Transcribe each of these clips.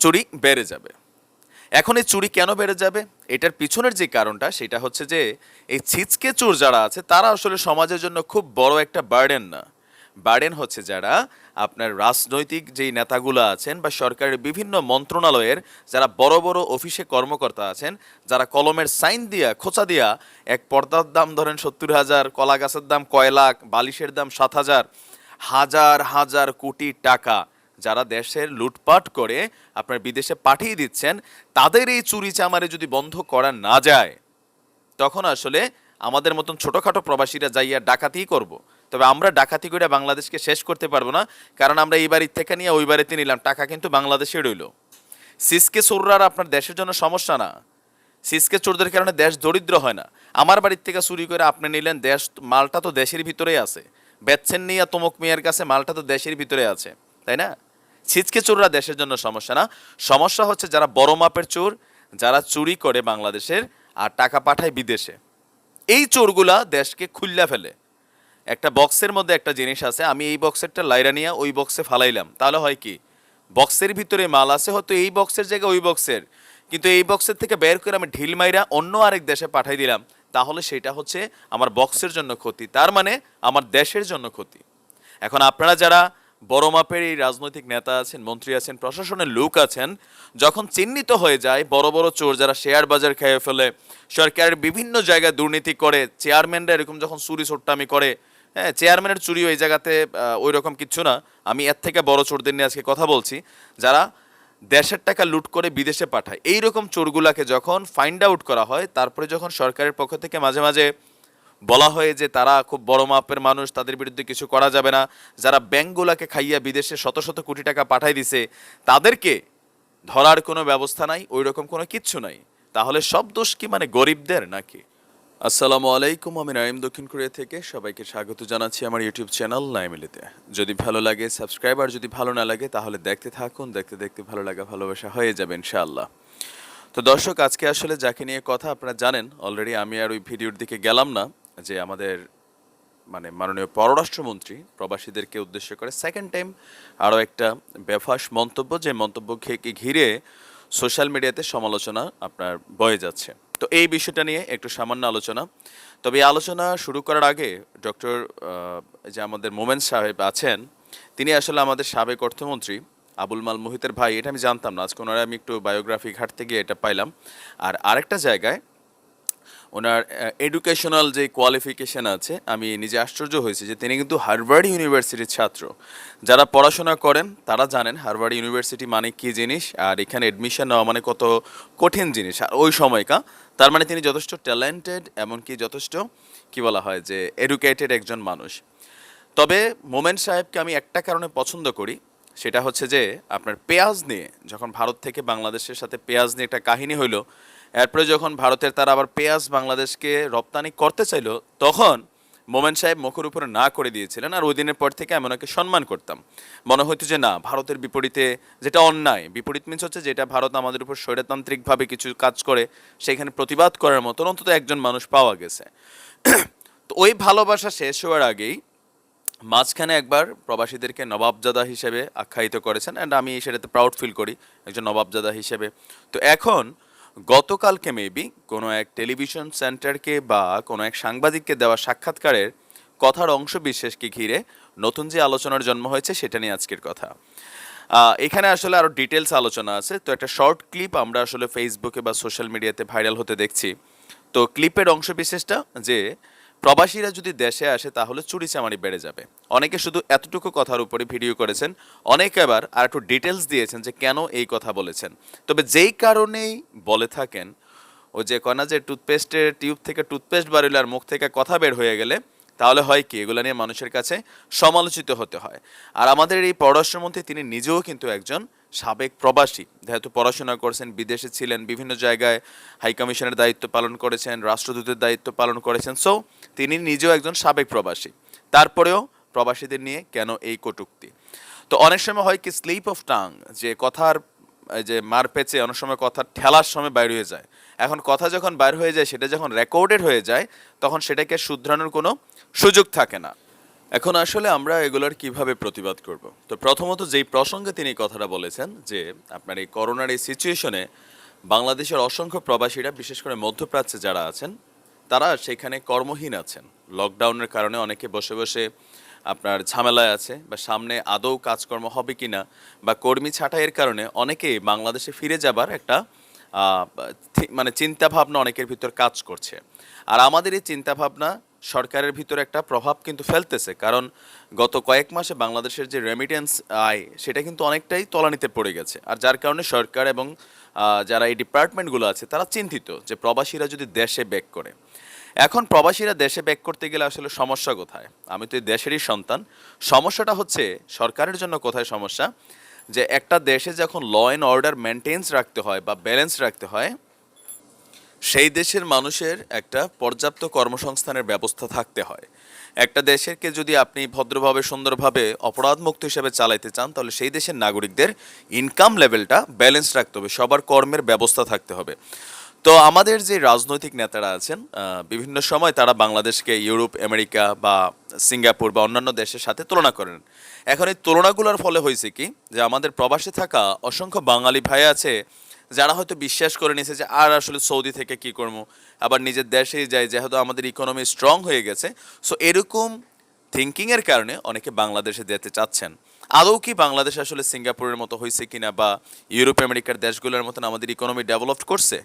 চুরি বেড়ে যাবে। এখন এই চুরি কেন বেড়ে যাবে? এটার পিছনের যে কারণটা, সেটা হচ্ছে যে, এই ছিচকে চোর যারা আছে, তারা আসলে সমাজের জন্য খুব বড় একটা বার্ডেন না। বার্ডেন হচ্ছে যারা আপনার রাজনৈতিক যেই নেতাগুলো আছেন বা সরকারের বিভিন্ন মন্ত্রণালয়ের যারা বড় বড় অফিসে কর্মকর্তা আছেন, যারা কলমের সাইন দিয়া, খোঁচা দিয়া এক পর্দার দাম ধরেন সত্তর হাজার, কলা গাছের দাম কয় লাখ, বালিশের দাম সাত হাজার হাজার হাজার কোটি টাকা যারা দেশের লুটপাট করে আপনার বিদেশে পাঠিয়ে দিচ্ছেন, তাদের এই চুরি চামারে যদি বন্ধ করা না যায়, তখন আসলে আমাদের মতন ছোটখাটো প্রবাসীরা যাইয়া ডাকাতি করব। তবে আমরা ডাকাতি করে বাংলাদেশকে শেষ করতে পারব না, কারণ আমরা এই বাড়ির থেকে নিয়ে ওই বাড়িতে নিলাম, টাকা কিন্তু বাংলাদেশে রইল। সিসকে চোররার আপনার দেশের জন্য সমস্যা না। সিসকে চোরদের কারণে দেশ দরিদ্র হয় না। আমার বাড়ির থেকে চুরি করে আপনি নিলেন, দেশ, মালটা তো দেশের ভিতরেই আছে। বেচছেন নিয়ে তমক মেয়ের কাছে মালটা তো দেশের ভিতরে আছে, তাই না? ছিচকে চোররা দেশের জন্য সমস্যা না। সমস্যা হচ্ছে যারা বড় মাপের চোর, যারা চুরি করে বাংলাদেশের আর টাকা পাঠায় বিদেশে। এই চোরগুলা দেশকে খুল্লা ফেলে। একটা বক্সের মধ্যে একটা জিনিস আছে, আমি এই বক্সেরটা লাইরা নিয়ে ওই বক্সে ফালাইলাম। তাহলে হয় কি? বক্সের ভিতরে মাল আছে, হয়তো এই বক্সের জায়গায় ওই বক্সের। কিন্তু এই বক্সের থেকে বের করে আমি ঢিল মাইরা অন্য আরেক দেশে পাঠাই দিলাম, তাহলে সেটা হচ্ছে আমার বক্সের জন্য ক্ষতি। তার মানে আমার দেশের জন্য ক্ষতি। এখন আপনারা যারা বড় মাপের এই রাজনৈতিক নেতা আছেন, মন্ত্রী আছেন, প্রশাসনের লোক আছেন, যখন চিহ্নিত হয়ে যায়, বড় বড় চোর যারা শেয়ার বাজার খেয়ে ফেলে সরকারের বিভিন্ন জায়গায় দুর্নীতি করে, চেয়ারম্যানরা এরকম যখন চুরি চোরটামি করে হ্যাঁ চেয়ারম্যানের চুরি ওই জায়গাতে ওই রকম কিচ্ছু না। আমি এর থেকে বড় চোরদের নিয়ে আজকে কথা বলছি। যারা দেশের টাকা লুট করে বিদেশে পাঠায় এই রকম চোরগুলাকে যখন ফাইন্ড আউট করা হয়, তারপরে যখন সরকারের পক্ষ থেকে মাঝে মাঝে বলা হয় যে তারা খুব বড় মাপের মানুষ, তাদের বিরুদ্ধে কিছু করা যাবে না। যারা ব্যাংকগুলাকে খাইয়া বিদেশে শত শত কোটি টাকা পাঠাই দিছে, তাদেরকে ধরার কোনো ব্যবস্থা নাই ওই রকম কোনো কিচ্ছু নাই। তাহলে সব দোষ কি মানে গরিবদের নাকি? আসসালামু আলাইকুম, আমি নাইম দক্ষিণ কোরিয়া থেকে। সবাইকে স্বাগত জানাচ্ছি আমার ইউটিউব চ্যানেল নাইমিলিতে। যদি ভালো লাগে সাবস্ক্রাইব, আর যদি ভালো না লাগে, তাহলে দেখতে থাকুন। দেখতে দেখতে ভালো লাগা, ভালোবাসা হয়ে যাবে, ইনশাআল্লাহ। তো দর্শক, আজকে আসলে যাকে নিয়ে কথা আপনারা জানেন অলরেডি আমি আর ওই ভিডিওর দিকে গেলাম না যে আমাদের মানে মাননীয় পররাষ্ট্রমন্ত্রী প্রবাসীদেরকে উদ্দেশ্য করে সেকেন্ড টাইম আরও একটা বেফাস মন্তব্য, যে মন্তব্যকে ঘিরে সোশ্যাল মিডিয়াতে সমালোচনা আপনার বয়ে যাচ্ছে। তো এই বিষয়টা নিয়ে একটু সামান্য আলোচনা। তবে এই আলোচনা শুরু করার আগে ডক্টর যে আমাদের মোমেন সাহেব আছেন, তিনি আসলে আমাদের সাবেক অর্থমন্ত্রী। আবুল মাল মোহিতের ভাই, এটা আমি জানতাম না। আজকে ওনারা আমি একটু বায়োগ্রাফি ঘাটতে গিয়ে এটা পাইলাম। আর আরেকটা জায়গায় ওনার এডুকেশনাল যে কোয়ালিফিকেশন আছে, আমি নিজে আশ্চর্য হয়েছি যে তিনি কিন্তু হার্ভার্ড ইউনিভার্সিটির ছাত্র। যারা পড়াশোনা করেন, তারা জানেন হার্ভার্ড ইউনিভার্সিটি মানে কী জিনিস, আর এখানে এডমিশন নেওয়া মানে কত কঠিন জিনিস। আর ওই সময়কা তার মানে তিনি যথেষ্ট ট্যালেন্টেড এমনকি যথেষ্ট, কি বলা হয় যে এডুকেটেড একজন মানুষ। তবে মোমেন সাহেবকে আমি একটা কারণে পছন্দ করি সেটা হচ্ছে যে আপনার পেঁয়াজ নিয়ে, যখন ভারত থেকে বাংলাদেশের সাথে পেঁয়াজ নিয়ে একটা কাহিনী হইল, এরপরে যখন ভারতের তারা আবার পেঁয়াজ বাংলাদেশকে রপ্তানি করতে চাইলো, তখন মোমেন সাহেব মুখের উপরে না করে দিয়েছিলেন আর ওই দিনের পর থেকে আমি ওনাকে সম্মান করতাম। মনে হতো যে না, ভারতের বিপরীতে যেটা অন্যায়, বিপরীত মিনস হচ্ছে যেটা ভারত আমাদের উপর স্বৈরতান্ত্রিকভাবে কিছু কাজ করে, সেখানে প্রতিবাদ করার মতন অন্তত একজন মানুষ পাওয়া গেছে। তো ওই ভালোবাসা শেষ হওয়ার আগেই মাঝখানে একবার প্রবাসীদেরকে নবাবজাদা হিসেবে আখ্যায়িত করেছেন অ্যান্ড আমি সেটাতে প্রাউড ফিল করি, একজন নবাবজাদা হিসেবে। তো এখন, গতকালকে মেবি কোনো এক টেলিভিশন সেন্টারকে বা কোনো এক সাংবাদিককে দেওয়া সাক্ষাৎকারের কথার অংশ বিশেষকে ঘিরে নতুন যে আলোচনার জন্ম হয়েছে, সেটা নিয়ে আজকের কথা। এখানে আসলে আরও ডিটেলস আলোচনা আছে। তো একটা শর্ট ক্লিপ আমরা আসলে ফেসবুকে বা সোশ্যাল মিডিয়াতে ভাইরাল হতে দেখছি। তো ক্লিপের অংশ বিশেষটা যে প্রবাসীরা যদি দেশে আসে, তাহলে চুরি চামারি বেড়ে যাবে। অনেকে শুধু এতটুকু কথার উপরে ভিডিও করেছেন, অনেকে আবার আর একটু ডিটেলস দিয়েছেন যে কেন এই কথা বলেছেন। তবে যেই কারণেই বলে থাকেন, ও যে কনা যে টুথপেস্টের টিউব থেকে টুথপেস্ট বাড়িলে আর মুখ থেকে কথা বের হয়ে গেলে, তাহলে হয় কি? এগুলো নিয়ে মানুষের কাছে সমালোচিত হতে হয়। আর আমাদের এই পররাষ্ট্রমন্ত্রী, তিনি নিজেও কিন্তু একজন সাবেক প্রবাসী, যেহেতু পড়াশোনা করেছেন, বিদেশে ছিলেন, বিভিন্ন জায়গায় হাই কমিশনের দায়িত্ব পালন করেছেন, রাষ্ট্রদূতের দায়িত্ব পালন করেছেন। সো তিনি নিজেও একজন সাবেক প্রবাসী। তারপরেও প্রবাসীদের নিয়ে কেন এই কটূক্তি? তো অনেক সময় হয় কি, স্লিপ অফ টাং, যে কথার যে মার পেঁচে অনেক সময় কথা ঠেলার সময় বাইর হয়ে যায়। এখন কথা যখন বাইর হয়ে যায়, সেটা যখন রেকর্ডেড হয়ে যায়, তখন সেটাকে শুধরানোর কোনো সুযোগ থাকে না। এখন আসলে আমরা এগুলোর কীভাবে প্রতিবাদ করব? তো প্রথমত যেই প্রসঙ্গে তিনি কথাটা বলেছেন যে, আপনার এই করোনার এই সিচুয়েশনে বাংলাদেশের অসংখ্য প্রবাসীরা, বিশেষ করে মধ্যপ্রাচ্যে যারা আছেন, তারা সেখানে কর্মহীন আছেন। লকডাউনের কারণে অনেকে বসে বসে আপনার ঝামেলায় আছে বা সামনে আদৌ কাজকর্ম হবে কিনা বা কর্মী ছাঁটাইয়ের কারণে অনেকেই বাংলাদেশে ফিরে যাবার একটা মানে চিন্তাভাবনা অনেকের ভিতর কাজ করছে। আর আমাদের এই চিন্তা ভাবনা সরকারের ভিতরে একটা প্রভাব কিন্তু ফেলতেছে। কারণ গত কয়েক মাসে বাংলাদেশের যে রেমিটেন্স আয়, সেটা কিন্তু অনেকটাই তলানিতে পড়ে গেছে। আর যার কারণে সরকার এবং যারা এই ডিপার্টমেন্টগুলো আছে, তারা চিন্তিত যে প্রবাসীরা যদি দেশে ব্যাক করে। এখন প্রবাসীরা দেশে ব্যাক করতে গেলে আসলে সমস্যা কোথায়? আমি তো এই দেশেরই সন্তান। সমস্যাটা হচ্ছে, সরকারের জন্য কোথায় সমস্যা? যে একটা দেশে যখন ল অ্যান্ড অর্ডার মেনটেন্স রাখতে হয় বা ব্যালেন্স রাখতে হয় সেই দেশের মানুষের একটা পর্যাপ্ত কর্মসংস্থানের ব্যবস্থা থাকতে হয়। একটা দেশেরকে যদি আপনি ভদ্রভাবে, সুন্দরভাবে অপরাধমুক্ত হিসেবে চালাইতে চান, তাহলে সেই দেশের নাগরিকদের ইনকাম লেভেলটা ব্যালেন্স রাখতে হবে, সবার কর্মের ব্যবস্থা থাকতে হবে। তো আমাদের যে রাজনৈতিক নেতারা আছেন বিভিন্ন সময় তারা বাংলাদেশকে ইউরোপ, আমেরিকা বা সিঙ্গাপুর বা অন্যান্য দেশের সাথে তুলনা করেন। এখন এই তুলনাগুলোর ফলে হয়েছে কি, যে আমাদের প্রবাসে থাকা অসংখ্য বাঙালি ভাই আছে যারা হয়তো বিশ্বাস করে নিয়েছে যে আর আসলে সৌদি থেকে কি করব, আবার নিজের দেশেই যায় যেহেতু আমাদের ইকোনমি স্ট্রং হয়ে গেছে সো এরকম থিঙ্কিংয়ের কারণে অনেকে বাংলাদেশে যেতে চাচ্ছেন। আদৌ কি বাংলাদেশ আসলে সিঙ্গাপুরের মতো হয়েছে কিনা বা ইউরোপ, আমেরিকার দেশগুলোর মতন আমাদের ইকোনমি ডেভেলপ করছে?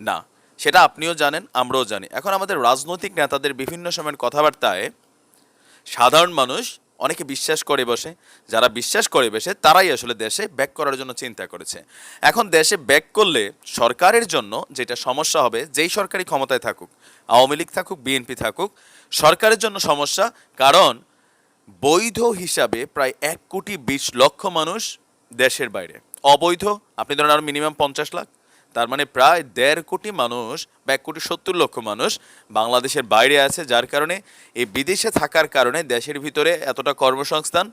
না। সেটা আপনিও জানেন, আমরাও জানি। এখন আমাদের রাজনৈতিক নেতাদের বিভিন্ন সময়ের কথাবার্তায় সাধারণ মানুষ অনেকে বিশ্বাস করে বসে, যারা বিশ্বাস করে বসে, তারাই আসলে দেশে ব্যাক করার জন্য চিন্তা করেছে। এখন দেশে ব্যাক করলে সরকারের জন্য যেটা সমস্যা হবে, যেই সরকারি ক্ষমতায় থাকুক, আওয়ামী লীগ থাকুক বিএনপি থাকুক, সরকারের জন্য সমস্যা, কারণ বৈধ হিসাবে প্রায় এক কোটি বিশ লক্ষ মানুষ দেশের বাইরে। অবৈধ, আপনি ধরেন আরও মিনিমাম পঞ্চাশ লাখ। তার মানে প্রায় দেড় কোটি মানুষ বা এক কোটি সত্তর লক্ষ মানুষ বাংলাদেশের বাইরে আছে, যার কারণে এই বিদেশে থাকার কারণে দেশের ভিতরে এতটা কর্মসংস্থান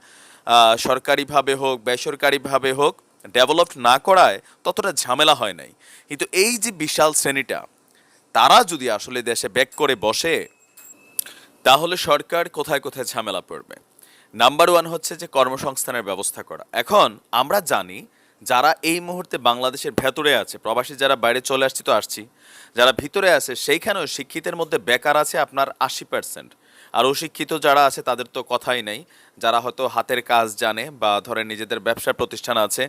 সরকারিভাবে হোক, বেসরকারিভাবে হোক ডেভেলপড না করায় ততটা ঝামেলা হয় নাই। কিন্তু এই যে বিশাল শ্রেণীটা, তারা যদি আসলে দেশে ব্যাক করে বসে, তাহলে সরকার কোথায় কোথায় ঝামেলা পড়বে? নাম্বার ওয়ান হচ্ছে যে কর্মসংস্থানের ব্যবস্থা করা। এখন আমরা জানি যারা এই মুহূর্তে বাংলাদেশের ভেতরে আছে, প্রবাসী যারা বাইরে চলে আসছি তো আসছি, যারা ভিতরে আছে সেইখানেও শিক্ষিতের মধ্যে বেকার আছে আপনার আশি পার্সেন্ট আর অশিক্ষিত যারা আছে তাদের তো কথাই নেই। যারা হয়তো হাতের কাজ জানে বা ধরেন নিজেদের ব্যবসা প্রতিষ্ঠান আছে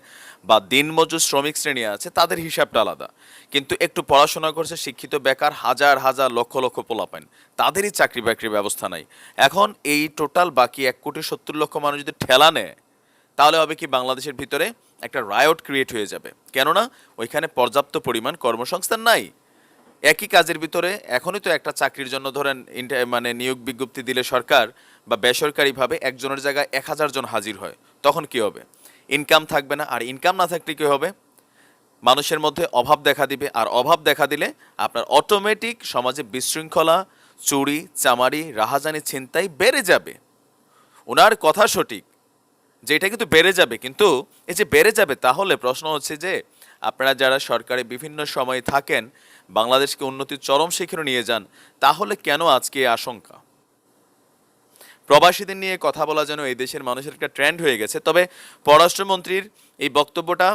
বা দিনমজুর শ্রমিক শ্রেণি আছে, তাদের হিসাবটা আলাদা। কিন্তু একটু পড়াশোনা করছে শিক্ষিত বেকার হাজার হাজার লক্ষ লক্ষ পোলাপান তাদেরই চাকরি বাকরির ব্যবস্থা নাই। এখন এই টোটাল বাকি এক কোটি সত্তর লক্ষ মানুষ যদি ঠেলা নেয়, তাহলে হবে কি বাংলাদেশের ভিতরে একটা রায়ট ক্রিয়েট হয়ে যাবে। কেননা, ওইখানে পর্যাপ্ত পরিমাণ কর্মসংস্থান নাই। একই কাজের ভিতরে এখনই তো একটা চাকরির জন্য ধরেন মানে নিয়োগ বিজ্ঞপ্তি দিলে সরকার বা বেসরকারিভাবে একজনের জায়গায় এক হাজার জন হাজির হয়। তখন কি হবে? ইনকাম থাকবে না। আর ইনকাম না থাকলে কী হবে? মানুষের মধ্যে অভাব দেখা দিবে। আর অভাব দেখা দিলে আপনার অটোমেটিক সমাজে বিশৃঙ্খলা, চুরি, চামারি, রাহাজানি, ছিনতাই বেড়ে যাবে। ওনার কথা সঠিক। যে এটা কিন্তু বেড়ে যাবে, কিন্তু এই যে বেড়ে যাবে, তাহলে প্রশ্ন হচ্ছে যে আপনারা যারা সরকারে বিভিন্ন সময়ে থাকেন, বাংলাদেশকে উন্নতির চরম শিখরে নিয়ে যান, তাহলে কেন আজকে আশঙ্কা? প্রবাসীদের নিয়ে কথা বলা যেন এই দেশের মানুষের একটা ট্রেন্ড হয়ে গেছে, তবে পররাষ্ট্রমন্ত্রীর এই বক্তব্যটা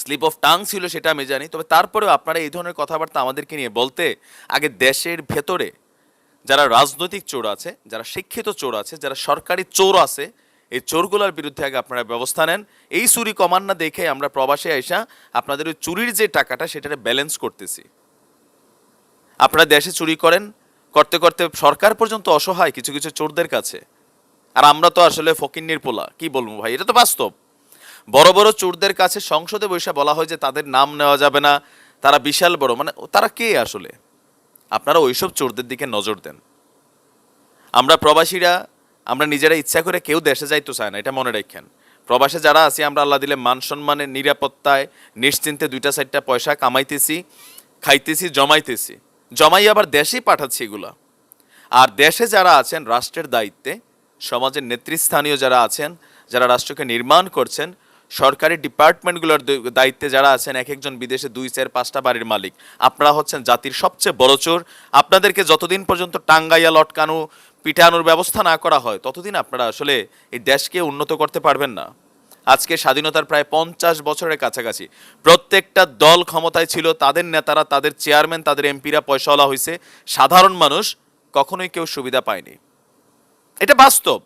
স্লিপ অফ টাং ছিল সেটা আমি জানি, তবে তারপরেও আপনারা এই ধরনের কথাবার্তা আমাদেরকে নিয়ে বলতে আগে দেশের ভেতরে যারা রাজনৈতিক চোর আছে, যারা শিক্ষিত চোর আছে, যারা সরকারি চোর আছে এই চোরগুলার বিরুদ্ধে আগে আপনারা ব্যবস্থা নেন। এই চুরি কমান না দেখে আমরা প্রবাসে আইসা আপনাদের ওই চুরির যে টাকাটা সেটাকে ব্যালেন্স করতেছি। আপনারা দেশে চুরি করেন, করতে করতে সরকার পর্যন্ত অসহায় কিছু কিছু চোরদের কাছে। আর আমরা তো আসলে ফকিন্নির পোলা, কি বলব ভাই? এটা তো বাস্তব। বড় বড় চোরদের কাছে সংসদে বসে বলা হয় যে তাদের নাম নেওয়া যাবে না, তারা বিশাল বড়। মানে তারা কে আসলে? আপনারা ওইসব চোরদের দিকে নজর দেন। আমরা প্রবাসীরা আমরা নিজেরা ইচ্ছা করে কেউ দেশে যাইতে চায় না, এটা মনে রাখেন। প্রবাসে যারা আছি, আমরা আল্লাহ দিলে মান সম্মানের, নিরাপত্তায়, নিশ্চিন্তে দুইটা চারটা পয়সা কামাইতেছি, খাইতেছি, জমাইতেছি। জমাই আবার দেশেই পাঠাচ্ছি এগুলা। আর দেশে যারা আছেন, রাষ্ট্রের দায়িত্বে, সমাজের নেতৃস্থানীয় যারা আছেন, যারা রাষ্ট্রকে নির্মাণ করছেন, সরকারি ডিপার্টমেন্টগুলোর দায়িত্বে যারা আছেন এক একজন বিদেশে দুই, চার, পাঁচটা বাড়ির মালিক। আপনারা হচ্ছেন জাতির সবচেয়ে বড় চোর। আপনাদেরকে যতদিন পর্যন্ত টাঙ্গাইয়া, লটকানো পিটানোর ব্যবস্থা না করা হয়, ততদিন আপনারা আসলে এই দেশকে উন্নত করতে পারবেন না। আজকে স্বাধীনতার প্রায় পঞ্চাশ বছরের কাছাকাছি। প্রত্যেকটা দল ক্ষমতায় ছিল, তাদের নেতারা, তাদের চেয়ারম্যান, তাদের এমপিরা পয়সাওয়ালা হয়েছে সাধারণ মানুষ কখনোই কেউ সুবিধা পায়নি। এটা বাস্তব।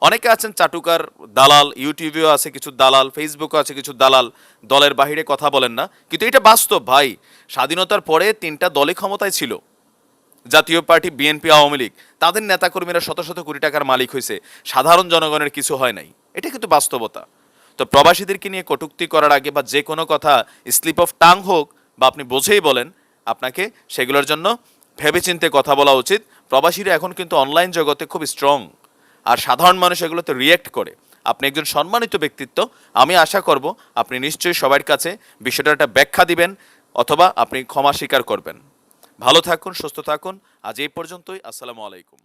অনেকে আছেন চাটুকার দালাল, ইউটিউবেও আছে কিছু দালাল, ফেসবুকেও আছে কিছু দালাল, দলের বাহিরে কথা বলেন না। কিন্তু এটা বাস্তব, ভাই। স্বাধীনতার পরে তিনটা দলে ক্ষমতায় ছিল। জাতীয় পার্টি, বিএনপি, আওয়ামী লীগ, তাদের নেতাকর্মীরা শত শত কোটি টাকার মালিক হয়েছে সাধারণ জনগণের কিছু হয় নাই। এটা কিন্তু বাস্তবতা। তো প্রবাসীদেরকে নিয়ে কটূক্তি করার আগে বা যে কোনো কথা স্লিপ অফ টাং হোক বা আপনি বোঝেই বলেন, আপনাকে সেগুলোর জন্য ভেবেচিন্তে কথা বলা উচিত। প্রবাসীরা এখন কিন্তু অনলাইন জগতে খুব স্ট্রং আর সাধারণ মানুষ এগুলোতে রিয়েক্ট করে। আপনি একজন সম্মানিত ব্যক্তিত্ব, আমি আশা করব আপনি নিশ্চয়ই সবার কাছে বিষয়টা একটা ব্যাখ্যা দিবেন অথবা আপনি ক্ষমা স্বীকার করবেন। ভালো থাকুন সুস্থ থাকুন। আজ এই পর্যন্তই। আসসালামু আলাইকুম।